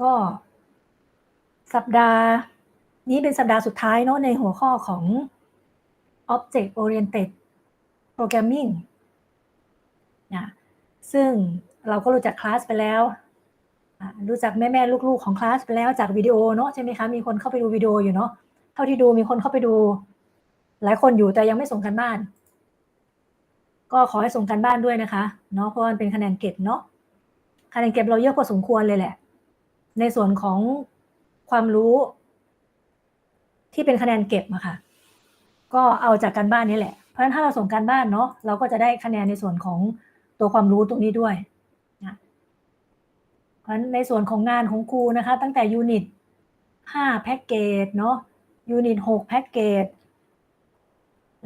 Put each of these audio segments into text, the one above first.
ก็ สัปดาห์ นี้เป็นสัปดาห์สุดท้ายเนาะในหัวข้อของ Object Oriented Programming นะซึ่งเราก็รู้จักคลาสไปแล้ว รู้จักแม่แม่ลูกๆของคลาสไปแล้วจากวิดีโอเนาะใช่ไหมคะ มีคนเข้าไปดูวิดีโออยู่เนาะ เท่าที่ดูมีคนเข้าไปดู หลายคนอยู่แต่ยังไม่ส่งกันบ้าน ก็ขอให้ส่งกันบ้านด้วยนะคะ เนาะเพราะมันเป็นคะแนนเก็บเนาะ คะแนนเก็บเราเยอะพอสมควรเลยแหละ ในส่วนของความรู้ ที่เป็นคะแนนเก็บอะค่ะ ก็เอาจากการบ้านนี้แหละ เพราะฉะนั้นถ้าเราส่งการบ้านเนาะเราก็จะได้คะแนนในส่วนของตัวความรู้ตรงนี้ด้วยนะเพราะฉะนั้นในส่วนของงานของครูนะคะ ตั้งแต่ยูนิต5แพ็กเกจเนาะยูนิต6แพ็กเกจ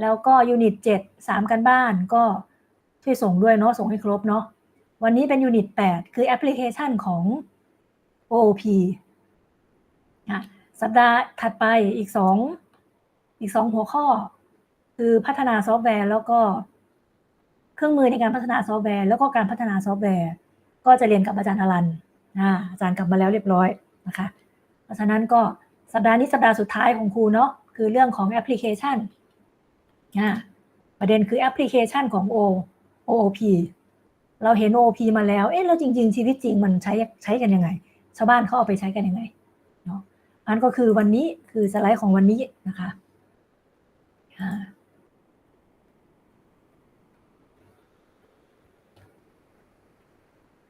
แล้วก็ยูนิต7 3กันบ้านก็ช่วยส่งด้วยเนาะส่งให้ครบเนาะวันนี้เป็นยูนิต8คือแอปพลิเคชันของ OOP นะสัปดาห์ถัดไปอีกสองอีกสองหัวข้อ คือพัฒนาซอฟต์แวร์ แล้วก็เครื่องมือในการพัฒนาซอฟต์แวร์ แล้วก็การพัฒนาซอฟต์แวร์ ก็จะเรียนกับอาจารย์อลันนะอาจารย์กลับมาแล้วเรียบร้อยนะคะ เพราะฉะนั้นก็สัปดาห์นี้สัปดาห์สุดท้ายของครูเนาะคือเรื่องของแอปพลิเคชันนะประเด็นคือแอปพลิเคชันของ O OOP เราเห็น OOP มาแล้ว เอ๊ะ แล้วจริง ๆ ชีวิตจริงมันใช้ใช้กันยังไง ชาวบ้านเขาเอาไปใช้กันยังไงเนาะอันก็คือวันนี้คือสไลด์ของวันนี้นะคะ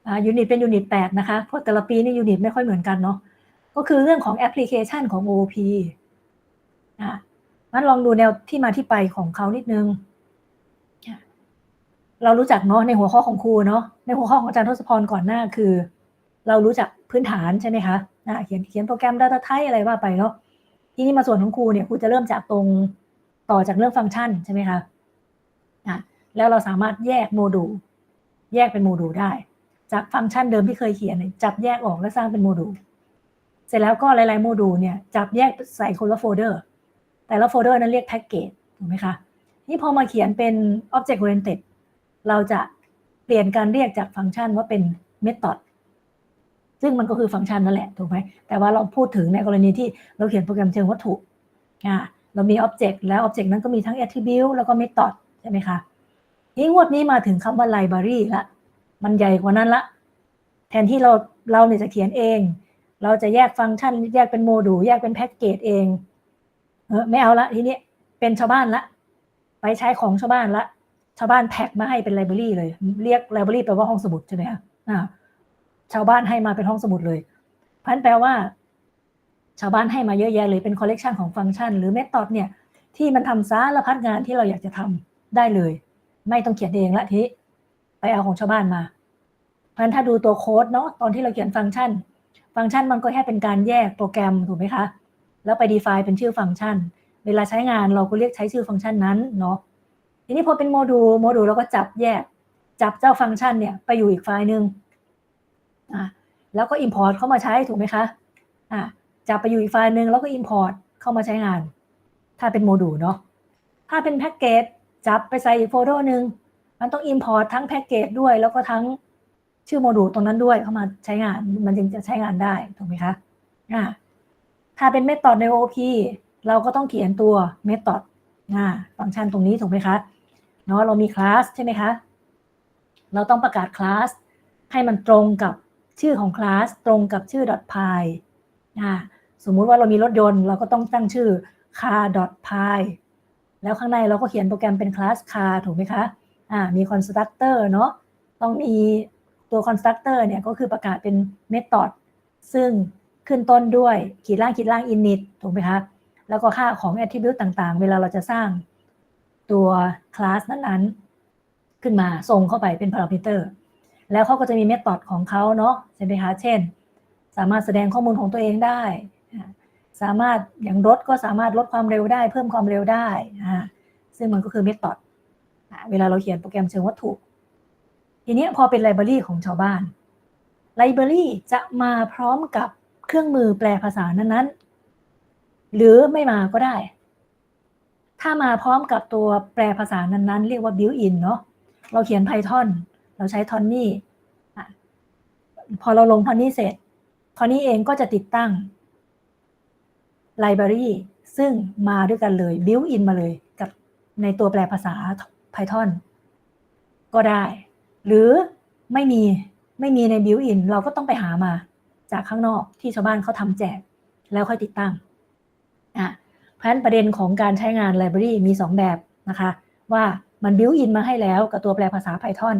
อ่ายูนิตเป็นยูนิตแปดนะคะ เพราะแต่ละปีนี่ยูนิตไม่ค่อยเหมือนกันเนาะ ก็คือเรื่องของแอปพลิเคชันของ OOP อะงั้นลองดูแนวที่มาที่ไปของเขานิดนึง เรารู้จักเนาะในหัวข้อของครูเนาะ ในหัวข้อของอาจารย์ทศพรก่อนหน้าคือ เรารู้จักพื้นฐานใช่ไหมคะนะเขียนเขียนโปรแกรม Data Type อะไรว่าไปเนาะทีนี้มาส่วนของครูเนี่ยครูจะเริ่มจากตรงต่อจากเรื่องฟังก์ชันใช่ไหมคะอะแล้วเราสามารถแยกโมดูลแยกเป็นโมดูลได้ จากฟังก์ชันเดิมที่เคยเขียนเนี่ยจับแยกออกแล้วสร้างเป็นโมดูลเสร็จแล้วก็หลาย ๆ โมดูลเนี่ยจับแยกใส่คนละโฟลเดอร์ แต่ละโฟลเดอร์นั้นเรียกแพ็กเกจถูกไหมคะนี่พอมาเขียนเป็น Object Oriented เราจะเปลี่ยนการเรียกจากฟังก์ชันว่าเป็น Method ซึ่งมันก็คือฟังก์ชันนั่นแหละถูกไหมแต่ว่าเราพูดถึงในกรณีที่เราเขียนโปรแกรมเชิงวัตถุอ่าเรามี Object แล้ว Object นั้นก็มีทั้ง Attribute แล้วก็ Method ใช่ไหมคะนี่งวดนี้มาถึงคำว่า Library ละมันใหญ่กว่านั้นละ แทนที่เราเราเนี่ยจะเขียนเอง เราจะแยกฟังก์ชัน แยกเป็นโมดูลแยกเป็นแพ็กเกจเองเออไม่เอาละทีนี้เป็นชาวบ้านละไปใช้ของชาวบ้านละ ชาวบ้านแท็กมาให้เป็นไลบรารีเลย เรียกไลบรารีแปลว่าห้องสมุดใช่ไหมคะอ่า ชาวบ้านให้มาเป็นห้องสมุดเลยพันแปลว่า ชาวบ้านให้มาเยอะแยะเลยเป็นคอลเลกชันของฟังก์ชัน หรือเมธอดเนี่ย ที่มันทำสารพัดงานที่เราอยากจะทำได้เลย ไม่ต้องเขียนเองละทีไปเอาของชาวบ้านมาเพราะฉะนั้นถ้าดูตัวโค้ดเนาะตอนที่เราเขียนฟังก์ชัน ฟังก์ชันมันก็แค่เป็นการแยกโปรแกรมถูกไหมคะ แล้วไป define เป็นชื่อฟังก์ชัน เวลาใช้งานเราก็เรียกใช้ชื่อฟังก์ชันนั้นเนาะทีนี้พอเป็นโมดูลโมดูลเราก็จับแยก จับเจ้าฟังก์ชันเนี่ยไปอยู่อีกไฟล์หนึ่ง แล้วก็ import เข้ามาใช้ถูกไหมคะอะจับไปอยู่อีกไฟล์หนึ่งแล้วก็ import เข้ามาใช้งาน ถ้าเป็นโมดูลเนาะถ้าเป็นแพ็กเกจจับไปใส่อีกโฟลเดอร์หนึ่งมันต้อง import ทั้งแพ็กเกจด้วย แล้วก็ทั้งชื่อโมดูลตรงนั้นด้วยเข้ามาใช้งานมันจึงจะใช้งานได้ถูกไหมคะอะถ้าเป็นเมธอดใน OP เราก็ต้องเขียนตัวเมธอดฟังก์ชันตรงนี้ถูกไหมคะเนาะเรามีคลาสใช่ไหมคะเราต้องประกาศคลาสให้มันตรงกับ ชื่อของคลาสตรงกับชื่อ .py อ่าสมมุติว่าเรามีรถยนต์ เราก็ต้องตั้งชื่อ car.py แล้วข้างในเราก็เขียนโปรแกรมเป็นคลาส car ถูกไหมคะอ่ามี constructor เนาะต้องมีตัว constructor เนี่ยก็คือประกาศเป็น method ซึ่งขึ้นต้นด้วยขีดล่างขีดล่าง init ถูกไหมคะ แล้วก็ค่าของ attribute ต่างๆ เวลาเราจะสร้างตัวคลาสนั้นๆ ขึ้นมาส่งเข้าไปเป็น parameter แล้วเขาก็จะมี method ของเขาเนาะใช่ไหมคะเช่น สามารถแสดงข้อมูลของตัวเองได้ สามารถอย่างรถก็สามารถลดความเร็วได้ เพิ่มความเร็วได้ซึ่งมันก็คือ method เวลาเราเขียนโปรแกรมเชิงวัตถุ ทีนี้พอเป็นไลบรารีของชาวบ้านไลบรารีจะมาพร้อมกับเครื่องมือแปลภาษานั้นๆ หรือไม่มาก็ได้ ถ้ามาพร้อมกับตัวแปลภาษานั้นๆ เรียกว่า built in เนาะเราเขียน Python เราใช้ Tony พอเราลง Tony เสร็จคราวนี้เองก็จะติดตั้ง library ซึ่งมาด้วยกันเลย built in มาเลยกับในตัวแปลภาษา Python ก็ได้ หรือไม่มีไม่มีใน built in เราก็ต้องไปหามาจากข้างนอกที่ชาวบ้านเขาทำแจก แล้วค่อยติดตั้งอะเพราะฉะนั้นประเด็นของการใช้งาน library มี 2 แบบนะคะ ว่ามัน built in มาให้แล้วกับตัวแปลภาษา Python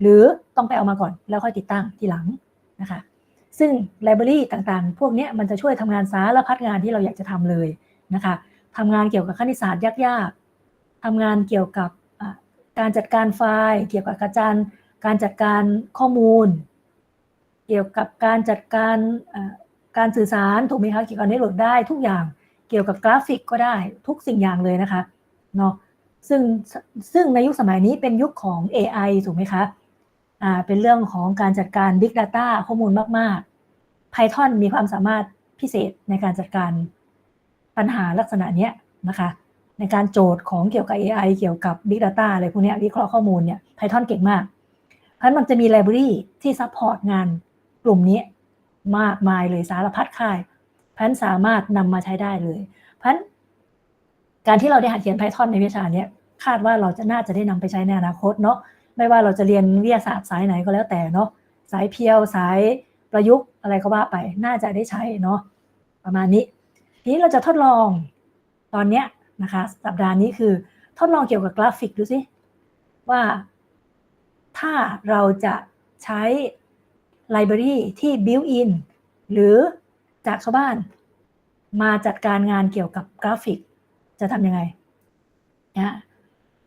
หรือต้องไปเอามาก่อนแล้วค่อยติดตั้งทีหลังนะคะ ซึ่ง library ต่างๆ พวกนี้มันจะช่วยทำงานสารพัดงานที่เราอยากจะทำเลยนะคะทำงานเกี่ยวกับคณิตศาสตร์ยากๆทำงานเกี่ยวกับการจัดการไฟล์ เกี่ยวกับการจัดการจัดการข้อมูล เกี่ยวกับการจัดการการสื่อสารถูกไหมคะเกี่ยวกับเน็ตเวิร์กได้ทุกอย่างเกี่ยวกับกราฟิกก็ได้ทุกสิ่งอย่างเลยนะคะเนาะซึ่งซึ่งในยุคสมัยนี้เป็นยุคของ AI ถูกไหมคะ อ่าเป็นเรื่องของการจัดการ Big Data ข้อมูลมาก ๆ Python มีความสามารถพิเศษในการจัดการปัญหาลักษณะนี้นะคะ ในการโจทย์ของเกี่ยวกับ AI เกี่ยวกับ Big Data อะไรพวกนี้วิเคราะห์ข้อมูลเนี่ย Python เก่งมาก เพราะมันจะมี library ที่ซัพพอร์ตงานกลุ่มนี้มากมายเลยสารพัดค่ายพันสามารถนำมาใช้ได้เลย พันการที่เราได้หัดเขียน Python ในวิชาเนี้ยคาดว่าเราจะน่าจะได้นำไปใช้ในอนาคตเนาะ ไม่ว่าเราจะเรียนวิทยาศาสตร์สายไหนก็แล้วแต่เนาะสายเพียวสายประยุกต์อะไรก็ว่าไปน่าจะได้ใช้เนาะประมาณนี้ ทีนี้เราจะทดลองตอนเนี้ยนะคะสัปดาห์นี้คือทดลองเกี่ยวกับกราฟิกดูสิว่าถ้าเราจะใช้ library ที่ built in หรือจากชาวบ้าน มาจัดการงานเกี่ยวกับกราฟิก จะทำยังไงนะ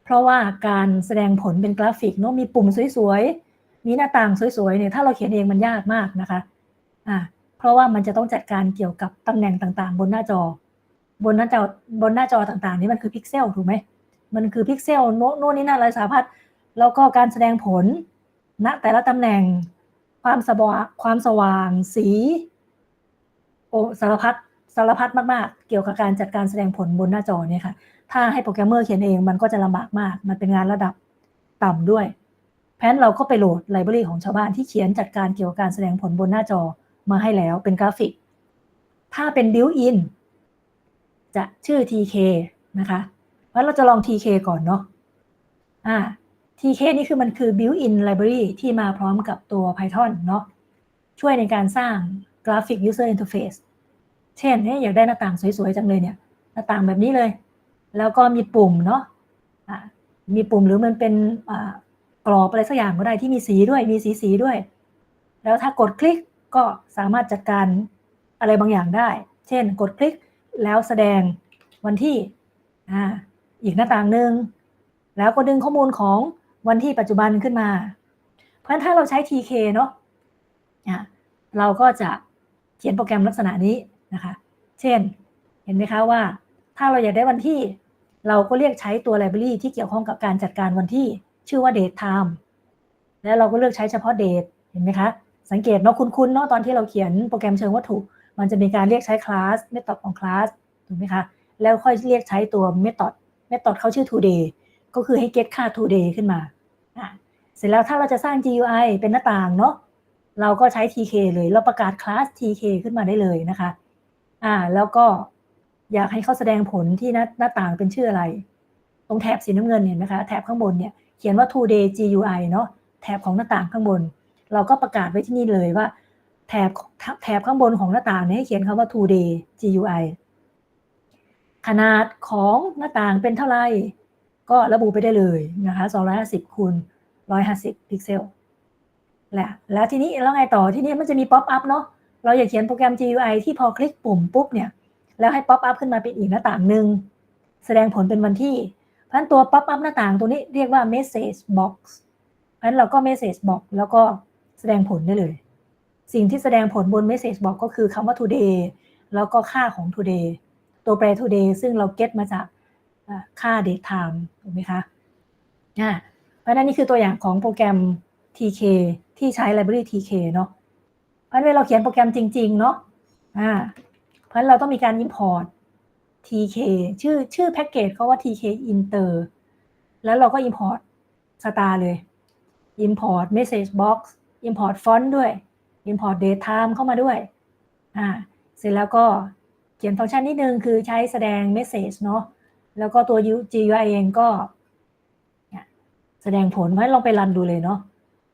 เพราะว่าการแสดงผลเป็นกราฟิกเนาะมีปุ่มสวยๆ มีหน้าต่างสวยๆเนี่ยถ้าเราเขียนเองมันยากมากนะคะอ่าเพราะว่ามันจะต้องจัดการเกี่ยวกับตำแหน่งต่างๆ บนหน้าจอ บนหน้าจอบนหน้าจอต่างๆ นี่มันคือพิกเซลถูกไหมมันคือพิกเซลโน้นนี่นั่นอะไรสารพัดแล้วก็การแสดงผลณแต่ละตำแหน่งความสว่างความสว่างสีโอสารพัดสารพัดมากๆ เกี่ยวกับการจัดการแสดงผลบนหน้าจอเนี่ยค่ะ ถ้าให้โปรแกรมเมอร์เขียนเองมันก็จะลำบากมาก มันเป็นงานระดับต่ำด้วยแพนเราก็ไปโหลดไลบรารีของชาวบ้านที่เขียนจัดการเกี่ยวกับการแสดงผลบนหน้าจอมาให้แล้วเป็นกราฟิก ถ้าเป็นบิวอินจะชื่อ TK นะคะเพราะเราจะลอง TK ก่อนเนาะอ่า TK นี่คือมันคือ built-in library ที่มาพร้อมกับตัว Python เนาะช่วยในการสร้างกราฟิก user interface เช่นเนี่ยอยากได้หน้าต่างสวยๆจังเลยเนี่ย หน้าต่างแบบนี้เลย แล้วก็มีปุ่มเนาะมีปุ่มหรือมันเป็นกรอบอะไรสักอย่างก็ได้ที่มีสีด้วยมีสีสีด้วย แล้วถ้ากดคลิกก็สามารถจัดการอะไรบางอย่างได้ เช่น กดคลิกแล้วแสดงวันที่ออีกหน้าต่างหนึ่งแล้วก็ดึงข้อมูลของวันที่ปัจจุบันขึ้นมา เพราะฉะนั้นถ้าเราใช้ TK เนาะเราก็จะเขียนโปรแกรมลักษณะนี้นะคะ เช่น เห็นไหมคะว่า ถ้าเราอยากได้วันที่ เราก็เรียกใช้ตัว library ที่เกี่ยวข้องกับการจัดการวันที่ชื่อว่า date time แล้วเราก็เลือกใช้เฉพาะ date เห็นไหมคะ สังเกตเนาะคุ้นๆเนาะตอนที่เราเขียนโปรแกรมเชิงวัตถุ มันจะมีการเรียกใช้คลาส method ของคลาสถูกไหมคะ แล้วค่อยเรียกใช้ตัว method method เขาชื่อ today ก็คือให้ get ค่า today ขึ้นมา เสร็จแล้วถ้าเราจะสร้าง GUI เป็นหน้าต่างเนาะเราก็ใช้ TK เลย เราประกาศคลาส TK ขึ้นมาได้เลยนะคะ อ่า แล้วก็ อยากให้เขาแสดงผลที่หน้าหน้าต่างเป็นชื่ออะไร ตรงแถบสีน้ำเงินเห็นไหมคะแถบข้างบนเนี่ยเขียนว่า two day GUI เนาะแถบของหน้าต่างข้างบน เราก็ประกาศไว้ที่นี่เลยว่า แถบแถบข้างบนของหน้าต่างนี้ให้เขียนคำว่า two day GUI ขนาดของหน้าต่างเป็นเท่าไหร่ก็ระบุไปได้เลยนะคะ250คูณ150 พิกเซลแหละแล้วทีนี้แล้วไงต่อที่นี้มันจะมีป๊อปอัพเนาะเราอยากเขียนโปรแกรม GUI ที่พอคลิกปุ่มปุ๊บเนี่ย แล้วให้ป๊อปอัพขึ้นมาเป็นอีกหน้าต่างหนึ่งแสดงผลเป็นวันที่ เพราะฉะนั้นตัวป๊อปอัพหน้าต่างตัวนี้เรียกว่า message box เพราะฉะนั้นเราก็ message box แล้วก็แสดงผลได้เลย สิ่งที่แสดงผลบน message box ก็คือคำว่า today แล้วก็ค่าของ today ตัวแปร today ซึ่งเรา get มาจากค่า date time ถูกไหมคะเพราะนั้นนี่คือตัวอย่างของโปรแกรม TK ที่ใช้ library TK เนาะเพราะเวลาเราเขียนโปรแกรมจริง ๆ เนาะอ่า ราะเราต้องมีการ import TK ชื่อชื่อแพ็กเกจเขาว่า TK inter แล้วเราก็ import star เลย import message box import font ด้วย import date time เข้ามาด้วย อ่า เสร็จแล้วก็เขียนฟังก์ชันนิดนึงคือใช้แสดง message เนาะ แล้วก็ตัว GUI เองก็ แสดงผลไว้ลองไปรันดูเลยเนาะ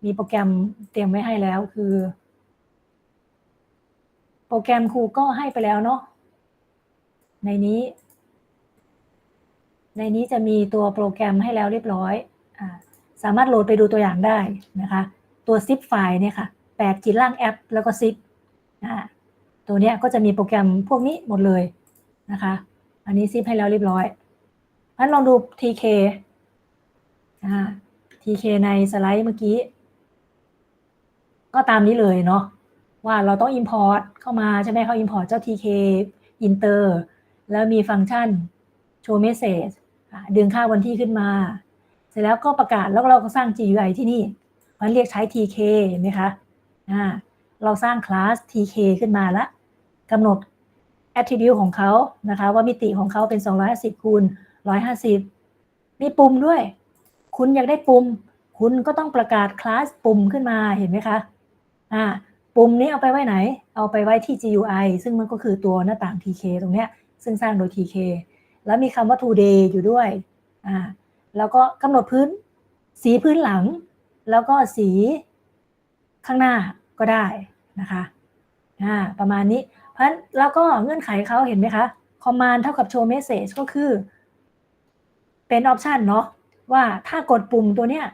มีโปรแกรมเตรียมไว้ให้แล้วคือ โปรแกรมครูก็ให้ไปแล้วเนาะในนี้ ในนี้จะมีตัวโปรแกรมให้แล้วเรียบร้อยอสามารถโหลดไปดูตัวอย่างได้นะคะ ตัว zip ไฟล์เนี่ยค่ะแปดจิตล่างแอป แล้วก็ zip อ่าตัวเนี้ยก็จะมีโปรแกรมพวกนี้หมดเลยนะคะ อันนี้ zip ให้แล้วเรียบร้อยงั้นลองดู tk อ่า tk ในสไลด์เมื่อกี้ ก็ตามนี้เลยเนาะ ว่าเราต้อง import เข้ามาใช่ไหมเขา import เจ้า tk inter แล้วมีฟังก์ชัน show message ดึงค่าวันที่ขึ้นมา เสร็จแล้วก็ประกาศแล้วเราก็สร้าง GUI ที่นี่มันเรียกใช้ TK เห็นไหมคะอ่าเราสร้างคลาส TK ขึ้นมาแล้วกำหนด attribute ของเขานะคะ ว่ามิติของเขาเป็น 250คูณ150 มีปุ่มด้วย คุณอยากได้ปุ่ม คุณก็ต้องประกาศคลาสปุ่มขึ้นมาเห็นไหมคะอ่า ปุ่มนี้เอาไปไว้ไหน เอาไปไว้ที่ GUI ซึ่งมันก็คือตัวหน้าต่าง TK ตรงเนี้ยซึ่งสร้างโดย TK แล้วมีคำว่า today อยู่ด้วยอ่าแล้วก็กำหนดพื้น สีพื้นหลัง แล้วก็สีข้างหน้าก็ได้นะคะอ่าประมาณนี้เพราะฉะนั้นแล้วก็เงื่อนไขเขาเห็นไหมคะ command เท่ากับ show message ก็คือ เป็นออปชันเนาะว่าถ้ากดปุ่มตัวเนี้ย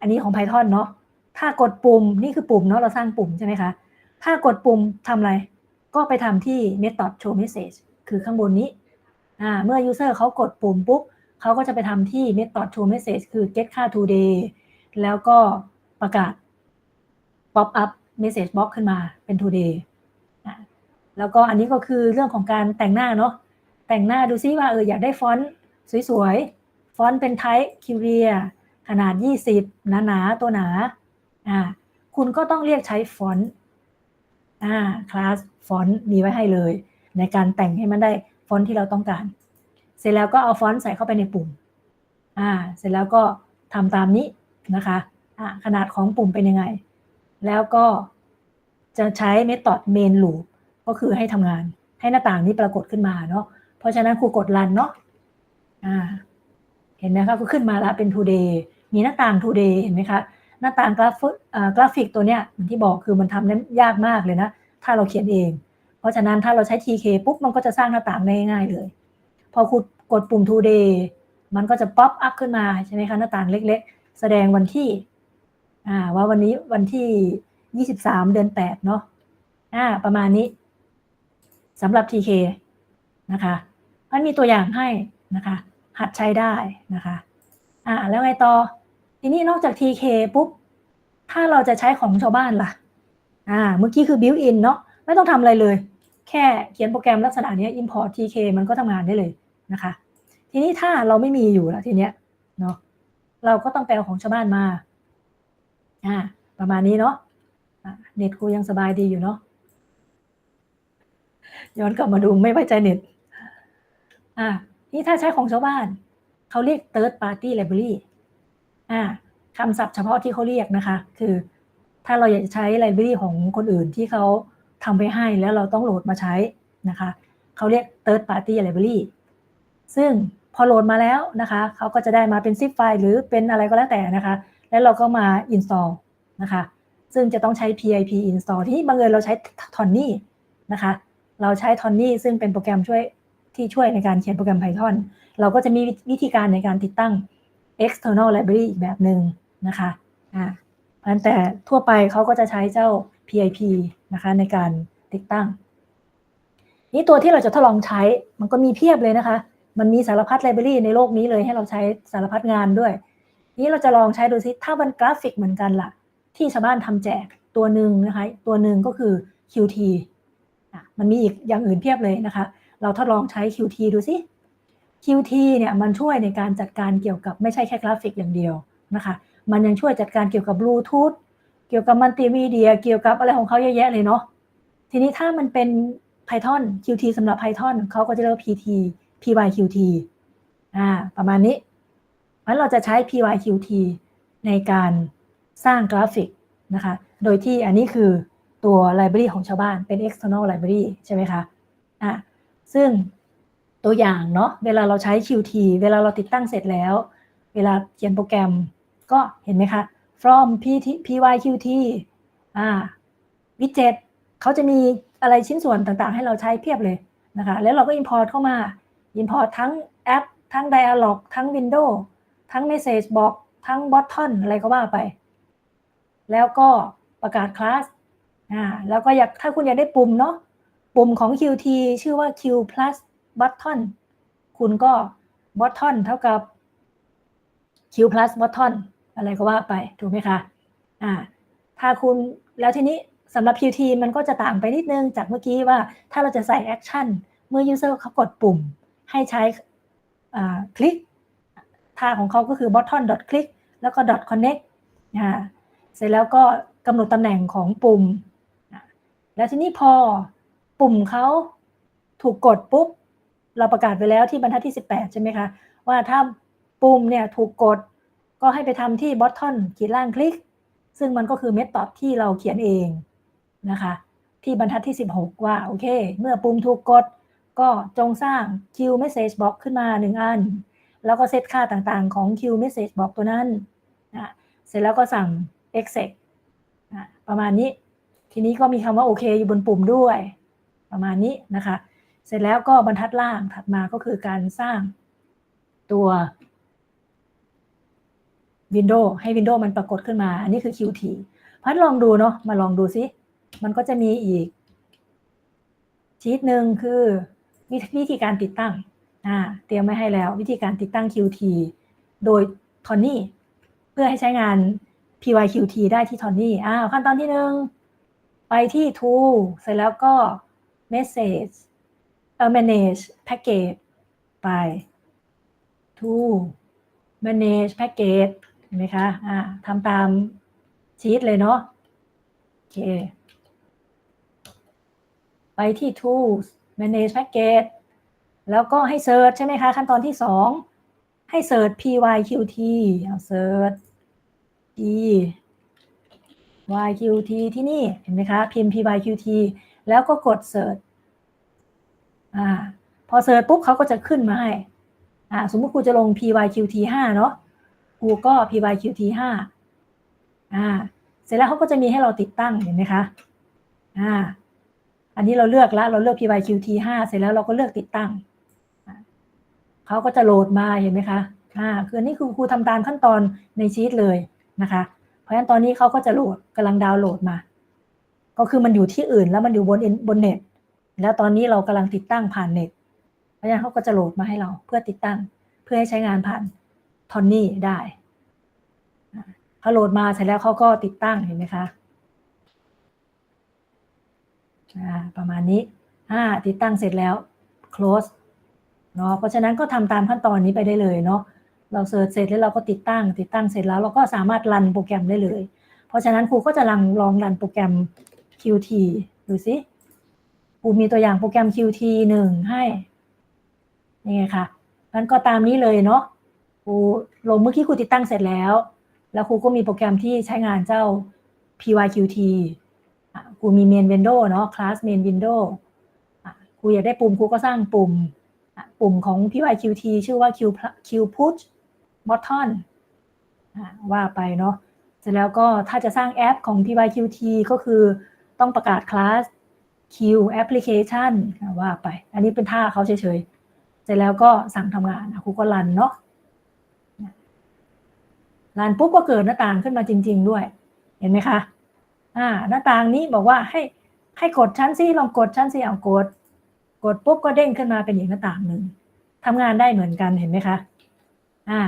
อันนี้ของ Python เนาะ ถ้ากดปุ่มนี่คือปุ่มเนาะเราสร้างปุ่มใช่ไหมคะ ถ้ากดปุ่มทำอะไร ก็ไปทำที่ method show message คือข้างบนนี้อ่าเมื่อ user เขากดปุ่มปุ๊บเขาก็จะไปทำที่ method show message คือ get ค่า today แล้วก็ประกาศ pop up message box ขึ้นมาเป็น today แล้วก็อันนี้ก็คือเรื่องของการแต่งหน้าเนาะแต่งหน้าดูซิว่าเอออยากได้ฟอนต์สวยๆ ฟอนต์เป็น type Clear ขนาด 20 หนาๆ ตัวหนา อ่าคุณก็ต้องเรียกใช้ฟอนต์อ่าคลาสฟอนต์มีไว้ให้เลย ในการแต่งให้มันได้ฟอนต์ที่เราต้องการ เสร็จแล้วก็เอาฟอนต์ใส่เข้าไปในปุ่มอ่าเสร็จแล้วก็ทำตามนี้นะคะอ่าขนาดของปุ่มเป็นยังไง แล้วก็จะใช้เมธอด main loop ก็คือให้ทำงาน ให้หน้าต่างนี้ปรากฏขึ้นมาเนาะเพราะฉะนั้นครูกดรันเนาะอ่าเห็นไหมคะก็ขึ้นมาล้วเป็น today มีหน้าต่าง today เห็นไหมคะ หน้าต่างกราฟิกกราฟิกตัวเนี้ยที่บอกคือมันทำนั้นยากมากเลยนะ ถ้าเราเขียนเอง เพราะฉะนั้นถ้าเราใช้ TK ปุ๊บมันก็จะสร้างหน้าต่างได้ง่ายเลย พอคุณกดปุ่ม today มันก็จะป๊อปอัพขึ้นมาใช่ไหมคะหน้าต่างเล็ก ๆ แสดงวันที่อ่าว่าวันนี้วันที่ 23 เดือน 8 เนาะอ่าประมาณนี้สำหรับ TK นะคะมันมีตัวอย่างให้นะคะ หัดใช้ได้นะคะ อ่าแล้วไงต่อ ทีนี้นอกจาก TK ปุ๊บ ถ้าเราจะใช้ของชาวบ้านล่ะ อ่า เมื่อกี้คือ built in เนาะไม่ต้องทำอะไรเลย แค่เขียนโปรแกรมลักษณะนี้ import tk มันก็ทำงานได้เลยนะคะ ทีนี้ถ้าเราไม่มีอยู่แล้วทีเนี้ยเนาะเราก็ต้องไปเอาของชาวบ้านมา อ่า ประมาณนี้เนาะเน็ตกูยังสบายดีอยู่เนาะย้อนกลับมาดูไม่ไว้ใจเน็ต อ่านี่ถ้าใช้ของชาวบ้าน เขาเรียก third party library อ่าคำศัพท์เฉพาะที่เขาเรียกนะคะ คือถ้าเราอยากจะใช้ไลบรารีของคนอื่นที่เขาทำไปให้แล้วเราต้องโหลดมาใช้นะคะเขาเรียก third party library ซึ่งพอโหลดมาแล้วนะคะเขาก็จะได้มาเป็น zip ไฟล์หรือเป็นอะไรก็แล้วแต่นะคะ แล้วเราก็มา install นะคะ ซึ่งจะต้องใช้ pip install ที่บังเอิญเราใช้ Tony นะคะ เราใช้ Tony ซึ่งเป็นโปรแกรมช่วยที่ช่วยในการเขียนโปรแกรม Python เราก็จะมีวิธีการในการติดตั้ง external library อีกแบบหนึ่งนะคะอ่าเพราะฉะนั้นแต่ทั่วไปเขาก็จะใช้เจ้า PIP นะคะในการติดตั้ง นี่ตัวที่เราจะทดลองใช้มันก็มีเพียบเลยนะคะ มันมีสารพัดไลบรารีในโลกนี้เลยให้เราใช้สารพัดงานด้วย นี่เราจะลองใช้ดูซิถ้ามันกราฟิกเหมือนกันล่ะ ที่ชาวบ้านทำแจกตัวหนึ่งนะคะ ตัวหนึ่งก็คือ QT อะมันมีอีกอย่างอื่นเพียบเลยนะคะ เราทดลองใช้ QT ดูซิ QT เนี่ยมันช่วยในการจัดการเกี่ยวกับไม่ใช่แค่กราฟิกอย่างเดียวนะคะมันยังช่วยจัดการเกี่ยวกับบลูทูธเกี่ยวกับมัลติมีเดียเกี่ยวกับอะไรของเขาเยอะแยะเลยเนาะทีนี้ถ้ามันเป็น Python Qt สำหรับ Python เขาก็จะเรียกว่า PT pyqt อ่าประมาณนี้งั้นเราจะใช้ pyqt ในการสร้างกราฟิกนะคะ โดยที่อันนี้คือตัว library ของชาวบ้านเป็น external library ใช่ไหมคะอะซึ่ง ตัวอย่างเนาะเวลาเราใช้ Qt เวลาเราติดตั้งเสร็จแล้ว เวลาเขียนโปรแกรมก็เห็นไหมคะ from pt pyqt อ่า widget เขาจะมีอะไรชิ้นส่วนต่างๆ ให้เราใช้เพียบเลยนะคะ แล้วเราก็ import เข้ามา import ทั้งแอป ทั้ง dialog ทั้ง window ทั้ง message box ทั้ง button อะไรก็ว่าไป แล้วก็ประกาศคลาสอ่าแล้วก็อยากถ้าคุณอยากได้ปุ่มเนาะปุ่มของ Qt ชื่อว่า Q plus button คุณก็ button เท่ากับ Q plus button อะไรก็ว่าไป ถูกไหมคะ อ่า ถ้าคุณแล้วทีนี้สำหรับ Qt มันก็จะต่างไปนิดนึงจากเมื่อกี้ว่าถ้าเราจะใส่ action เมื่อ user เขากดปุ่ม ให้ใช้คลิกท่าของเขาก็คือ button dot click แล้วก็ dot connect อ่าเสร็จแล้วก็กำหนดตำแหน่งของปุ่ม แล้วทีนี้พอปุ่มเขาถูกกดปุ๊บ เราประกาศไปแล้วที่บรรทัดที่ 18 ใช่ไหมคะ ว่าถ้าปุ่มเนี่ยถูกกดก็ให้ไปทำที่ button ขีดล่างคลิก ซึ่งมันก็คือเมธอดที่เราเขียนเองนะคะ ที่บรรทัดที่ 16 ว่า โอเค เมื่อปุ่มถูกกด ก็จงสร้าง Q message box ขึ้นมา 1 อัน แล้วก็เซตค่าต่างๆของ Q message box ตัวนั้นนะเสร็จแล้วก็สั่ง exec นะประมาณนี้ ทีนี้ก็มีคำว่าโอเคอยู่บนปุ่มด้วย ประมาณนี้นะคะ เสร็จแล้วก็บรรทัดล่างถัดมาก็คือการสร้างตัว Windows ให้ Windows มันปรากฏขึ้นมา อันนี้คือ Qt พัดลองดูเนาะมาลองดูซิมันก็จะมีอีก ชีตหนึ่งคือวิธีการติดตั้งอ่าเตรียมไว้ให้แล้ว วิธีการติดตั้ง Qt โดย Tony เพื่อให้ใช้งาน pyqt ได้ที่ Tony อ้าวขั้นตอนที่หนึ่งไปที่ tool เสร็จแล้วก็ message เอ่อ manage package ไป tool manage package เห็นไหมคะอ่าทำตามชีตเลยเนาะโอเค ไปที่ tools manage package แล้วก็ให้ search ใช่ไหมคะ ขั้นตอนที่สองให้ search pyqt เอา search p yqt ที่นี่ เห็นไหมคะ พิมพ์ pyqt แล้วก็กด search อ่าพอ search ปุ๊บเขาก็จะขึ้นมาให้อ่าสมมติครูจะลง pyqt 5เนาะครูก็ pyqt 5อ่าเสร็จแล้วเขาก็จะมีให้เราติดตั้งเห็นไหมคะอ่าอันนี้เราเลือกแล้วเราเลือก pyqt 5เสร็จแล้วเราก็เลือกติดตั้งเขาก็จะโหลดมาเห็นไหมคะอ่าคืออันนี้คือครูทำตามขั้นตอนในชีตเลยนะคะ เพราะฉะนั้นตอนนี้เขาก็จะโหลดกำลังดาวน์โหลดมา ก็คือมันอยู่ที่อื่นแล้วมันอยู่บนบนเน็ต แล้วตอนนี้เรากำลังติดตั้งผ่านเน็ต เพราะฉะนั้นเขาก็จะโหลดมาให้เราเพื่อติดตั้ง เพื่อให้ใช้งานผ่านทอนนี่ได้เขาโหลดมาเสร็จแล้วเขาก็ติดตั้งเห็นไหมคะประมาณนี้อ่าติดตั้งเสร็จแล้ว close เนาะเพราะฉะนั้นก็ทำตามขั้นตอนนี้ไปได้เลยเนาะเราเสิร์ชเสร็จแล้วเราก็ติดตั้ง ติดตั้งเสร็จแล้วเราก็สามารถรันโปรแกรมได้เลย เพราะฉะนั้นครูก็จะลองลองรันโปรแกรม Qt ดูสิ ครูมีตัวอย่างโปรแกรม Qt หนึ่งให้ยังไงคะงั้นก็ตามนี้เลยเนาะครูลงเมื่อกี้ครูติดตั้งเสร็จแล้ว แล้วครูก็มีโปรแกรมที่ใช้งานเจ้า pyqt ครูมี main window เนาะ class main window ครูอยากได้ปุ่มครูก็สร้างปุ่ม ปุ่มของ pyqt ชื่อว่า q q push button ว่าไปเนาะ เสร็จแล้วก็ถ้าจะสร้างแอปของ pyqt ก็คือต้องประกาศคลาส q application ว่าไป อันนี้เป็นท่าเขาเฉยๆ เสร็จแล้วก็สั่งทำงานครูก็รันเนาะรันปุ๊บก็เกิดหน้าต่างขึ้นมาจริง ๆ ด้วย เห็นไหมคะ อ่า หน้าต่างนี้บอกว่าให้ให้กดชั้นซิลองกดชั้นซิเอากด กดปุ๊บก็เด้งขึ้นมาเป็นอีกหน้าต่างหนึ่งทำงานได้เหมือนกันเห็นไหมคะ อ่า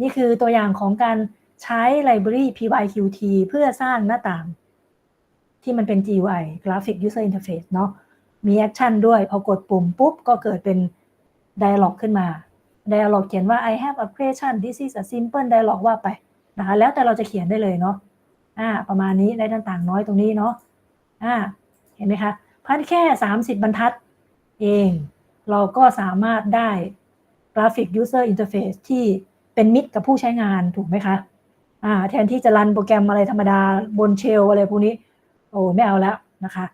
นี่คือตัวอย่างของการใช้ library pyqt เพื่อสร้างหน้าต่าง ที่มันเป็น GUI Graphic User Interface เนาะมีแอคชั่นด้วย พอกดปุ่มปุ๊บ ก็เกิดเป็น dialog ขึ้นมา dialog เขียนว่า I have a question this is a simple dialog ว่าไปนะคะแล้วแต่เราจะเขียนได้เลยเนาะอ่าประมาณนี้ได้หน้าต่างน้อยตรงนี้เนาะอ่าเห็นไหมคะพันแค่ 30 บรรทัดเอง เราก็สามารถได้ Graphic User Interface ที่เป็นมิตรกับผู้ใช้งานถูกไหมคะอ่าแทนที่จะรันโปรแกรมอะไรธรรมดาบนเชลอะไรพวกนี้ โอ้ไม่เอาแล้วนะคะ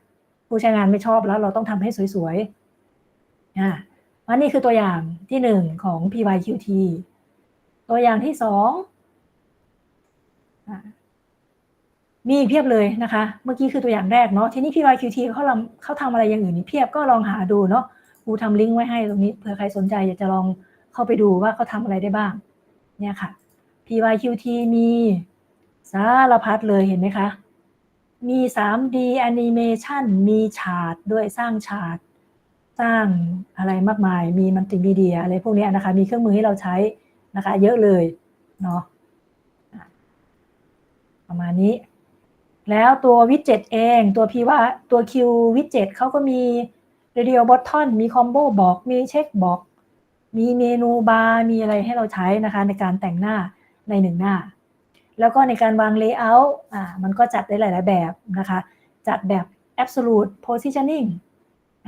ผู้ใช้งานไม่ชอบแล้วเราต้องทำให้สวยๆอ่าอันนี้คือตัวอย่างที่หนึ่งของ PYQT ตัวอย่างที่สองมีเพียบเลยนะคะ เมื่อกี้คือตัวอย่างแรกเนาะ ทีนี้ PYQT เขาทำเขาทำอะไรอย่างอื่นนี่เพียบก็ลองหาดูเนาะครูทำลิงก์ไว้ให้ตรงนี้เผื่อใครสนใจอยากจะลองเข้าไปดูว่าเขาทำอะไรได้บ้าง เนี่ยค่ะ PYQT มีสารพัดเลยเห็นไหมคะ มี 3D Animation มีฉากด้วยสร้างฉากสร้างอะไรมากมาย มีมัลติมีเดียอะไรพวกนี้นะคะ มีเครื่องมือให้เราใช้นะคะ เยอะเลยเนาะอะประมาณนี้ แล้วตัววิดเจ็ตเองตัวพีว่าตัว Q วิดเจ็ตเขาก็มี Radio Button มีคอมโบบอกมีเช็คบอกมีเมนูบาร์มีอะไรให้เราใช้นะคะ ในการแต่งหน้าในหนึ่งหน้า แล้วก็ในการวาง Layout อ่ามันก็จัดได้หลาย ๆ แบบนะคะ จัดแบบ Absolute Positioning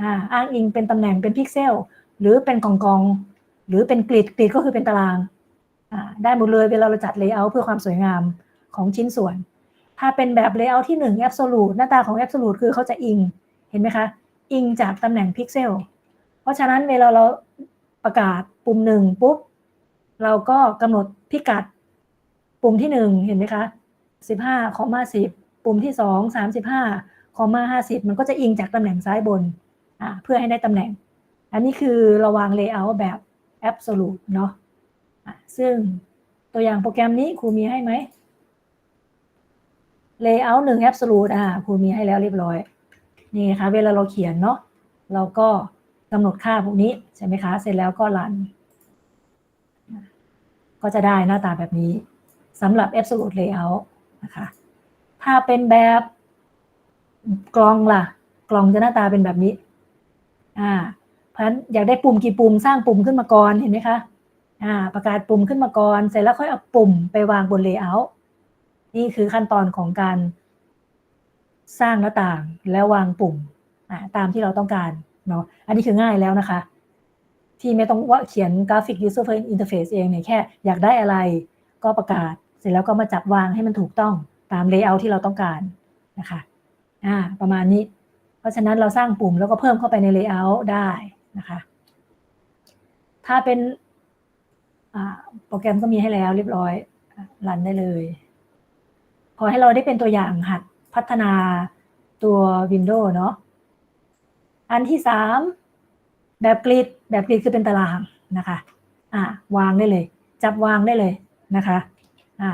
อ่าอ้างอิงเป็นตำแหน่งเป็นพิกเซลหรือเป็นกองกองหรือเป็นกริดกริดก็คือเป็นตารางอ่าได้หมดเลยเวลาเราจัด Layout เพื่อความสวยงามของชิ้นส่วน ถ้าเป็นแบบ Layout ที่1 Absolute หน้าตาของ Absolute คือเขาจะอิงเห็นไหมคะ อิงจากตำแหน่งพิกเซลเพราะฉะนั้นเวลาเราประกาศปุ่มหนึ่งปุ๊บเราก็กำหนดพิกัด ปุ่มที่หนึ่งเห็นไหมคะสิบห้าคอมาสิบปุ่มที่สองสามสิบห้าคอมาห้าสิบมันก็จะอิงจากตำแหน่งซ้ายบนอ่าเพื่อให้ได้ตำแหน่ง อันนี้คือราวาง layout แบบ absolute เนาะะซึ่งตัวอย่างโปรแกรมนี้ครูมีให้ไหม layout หนึ่ง absolute อ่าครูมีให้แล้วเรียบร้อย นี่นะคะเวลาเราเขียนเนาะเราก็กำหนดค่าพวกนี้ ใช่ไหมคะ เสร็จแล้วก็รัน ก็จะได้หน้าตาแบบนี้ สำหรับ absolute layout นะคะ ถ้าเป็นแบบกลองล่ะ กลองจะหน้าตาเป็นแบบนี้ อ่า เพราะฉะนั้นอยากได้ปุ่มกี่ปุ่มสร้างปุ่มขึ้นมาก่อนเห็นไหมคะ อ่า ประกาศปุ่มขึ้นมาก่อน เสร็จแล้วค่อยเอาปุ่มไปวางบน layout นี่คือขั้นตอนของการสร้างหน้าต่างแล้ววางปุ่มตามที่เราต้องการเนาะอันนี้คือง่ายแล้วนะคะ ที่ไม่ต้องว่าเขียนกราฟิก user interface เองเนี่ยแค่อยากได้อะไรก็ประกาศ เสร็จแล้วก็มาจัดวางให้มันถูกต้องตาม layout ที่เราต้องการนะคะอ่าประมาณนี้ เพราะฉะนั้นเราสร้างปุ่มแล้วก็เพิ่มเข้าไปใน layout ได้นะคะถ้าเป็นโปรแกรมก็มีให้แล้วเรียบร้อยรันได้เลย ขอให้เราได้เป็นตัวอย่างหัดพัฒนาตัว Windows เนาะอันที่สามแบบกริดแบบกริดคือเป็นตารางนะคะ อ่าวางได้เลย จับวางได้เลยนะคะ อ่า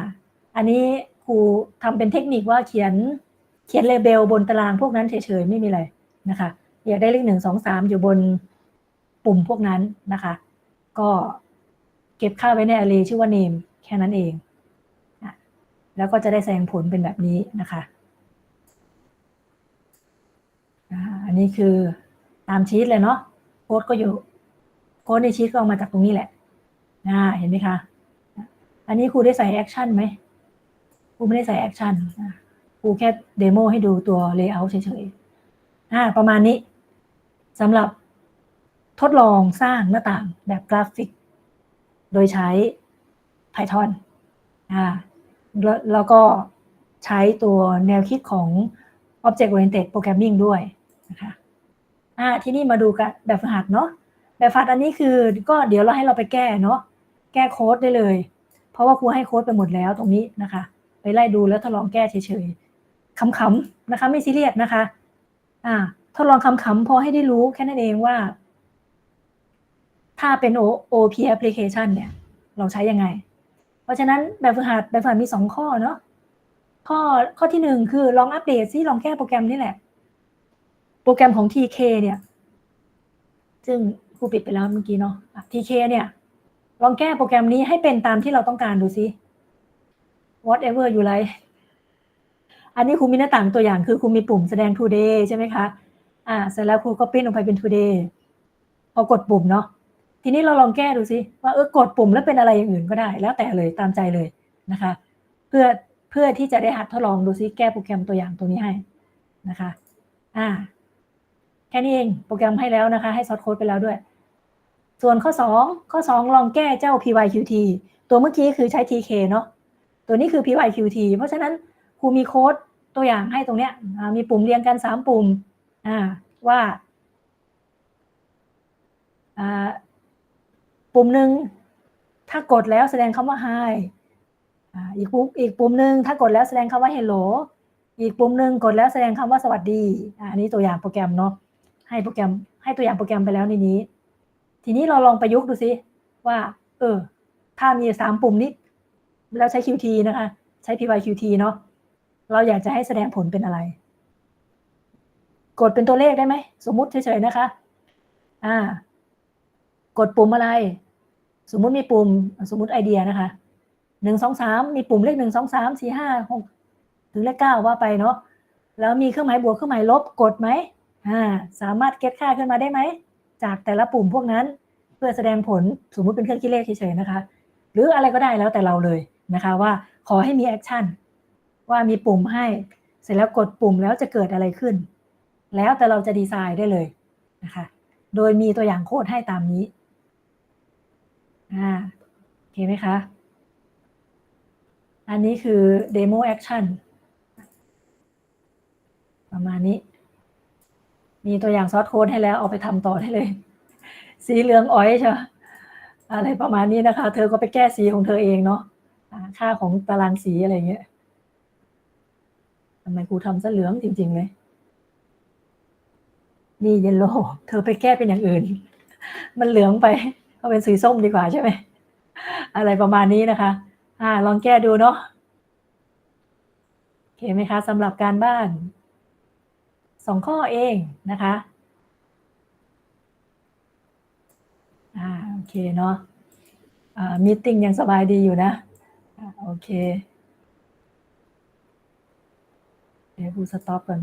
อันนี้ครูทำเป็นเทคนิคว่าเขียนเขียนเลเบลบนตารางพวกนั้นเฉยๆไม่มีอะไรนะคะอยากได้เลขหนึ่งสองสามอยู่บนปุ่มพวกนั้นนะคะ ก็เก็บค่าไว้ใน array ชื่อว่า name แค่นั้นเองแล้วก็จะได้แสดงผลเป็นแบบนี้นะคะ อันนี้คือตามชีตเลยเนาะ โค้ดก็อยู่ โค้ดในชีตก็เอามาจากตรงนี้แหละนะเห็นไหมคะ อันนี้ครูได้ใส่แอคชั่นไหมครูไม่ได้ใส่แอคชั่นครูแค่เดโมให้ดูตัวเลเยอร์เฉยๆอ่าประมาณนี้สำหรับทดลองสร้างหน้าต่างแบบกราฟิก โดยใช้ Python อ่าแล้วก็ใช้ตัวแนวคิดของ Object Oriented Programming ด้วยนะคะอ่าที่นี่มาดูกันแบบฝึกหัดเนาะแบบฝึกหัดอันนี้คือก็เดี๋ยวเราให้เราไปแก้เนาะแก้โค้ดได้เลย เพราะว่าครูให้โค้ดไปหมดแล้วตรงนี้นะคะ ไปไล่ดูแล้วทดลองแก้เฉยๆขำๆนะคะ ไม่ซีเรียสนะคะ อ่าทดลองขำๆพอให้ได้รู้แค่นั้นเองว่า ถ้าเป็น OP application เนี่ย เราใช้ยังไง เพราะฉะนั้นแบบฝึกหัดแบบฝึกหัดมีสองข้อเนาะข้อข้อที่หนึ่งคือลองอัปเดตซิลองแก้โปรแกรมนี่แหละ โปรแกรมของ TK เนี่ย ซึ่งครูปิดไปแล้วเมื่อกี้เนาะ TK เนี่ย ลองแก้โปรแกรมนี้ให้เป็นตามที่เราต้องการดูซิ whatever you like อันนี้ครูมีหน้าต่างตัวอย่างคือครูมีปุ่มแสดง today ใช่ไหมคะ อ่า เสร็จแล้วครูก็ปิ้นออกไปเป็น today พอกดปุ่มเนาะ ทีนี้เราลองแก้ดูซิว่าเออกดปุ่มแล้วเป็นอะไรอย่างอื่นก็ได้ แล้วแต่เลยตามใจเลยนะคะ เพื่อเพื่อที่จะได้หัดทดลองดูซิแก้โปรแกรมตัวอย่างตัวนี้ให้นะคะ อ่า แค่นี้เอง โปรแกรมให้แล้วนะคะ ให้ซอสโค้ดไปแล้วด้วย ส่วนข้อ 2 ข้อ 2 ลองแก้เจ้า pyqt ตัวเมื่อกี้คือใช้ tk เนาะตัวนี้คือ pyqt เพราะฉะนั้นครูมีโค้ดตัวอย่างให้ตรงเนี้ยมีปุ่มเรียงกันสามปุ่มอ่าว่าอ่าปุ่มหนึ่งถ้ากดแล้วแสดงคำว่า hi อ่าอีกปุ่มอีกปุ่มหนึ่งถ้ากดแล้วแสดงคำว่า hello อีกปุ่มหนึ่งกดแล้วแสดงคำว่าสวัสดี อันนี้ตัวอย่างโปรแกรมเนาะให้โปรแกรมให้ตัวอย่างโปรแกรมไปแล้วในนี้ ทีนี้เราลองประยุกต์ดูซิว่า เออ ถ้ามีสามปุ่มนี้ แล้วใช้ Qt นะคะ ใช้ pyqt เนาะเราอยากจะให้แสดงผลเป็นอะไร กดเป็นตัวเลขได้ไหม สมมุติเฉยๆนะคะ อ่า กดปุ่มอะไร สมมุติมีปุ่ม สมมุติไอเดียนะคะหนึ่งสองสามมีปุ่มเลขหนึ่งสองสามสี่ห้าหกถึงเลขเก้าว่าไปเนาะแล้วมีเครื่องหมายบวกเครื่องหมายลบกดไหมอ่า สามารถเก็ตค่าขึ้นมาได้ไหม จากแต่ละปุ่มพวกนั้น เพื่อแสดงผลสมมุติเป็นเครื่องคิดเลขเฉยๆนะคะ หรืออะไรก็ได้แล้วแต่เราเลยนะคะว่าขอให้มีแอคชั่นว่ามีปุ่มให้ เสร็จแล้วกดปุ่มแล้วจะเกิดอะไรขึ้น แล้วแต่เราจะดีไซน์ได้เลยนะคะ โดยมีตัวอย่างโค้ดให้ตามนี้อ่าโอเคไหมคะ อันนี้คือ demo action ประมาณนี้ มีตัวอย่างซอสโค้ดให้แล้วเอาไปทำต่อได้เลย สีเหลืองอ้อยใช่ไหมอะไรประมาณนี้นะคะ เธอก็ไปแก้สีของเธอเองเนาะค่าของตารางสีอะไรเงี้ยทำไมครูทำซะเหลืองจริง ๆ เลย นี่เยลโล่เธอไปแก้เป็นอย่างอื่น มันเหลืองไปก็เป็นสีส้มดีกว่าใช่ไหม อะไรประมาณนี้นะคะ อ่า ลองแก้ดูเนาะโอเคไหมคะสำหรับการบ้าน สองข้อเองนะคะอ่าโอเคเนาะอ่ามีติ้งยังสบายดีอยู่นะอ่าโอเค เดี๋ยวพูสต็อปก่อน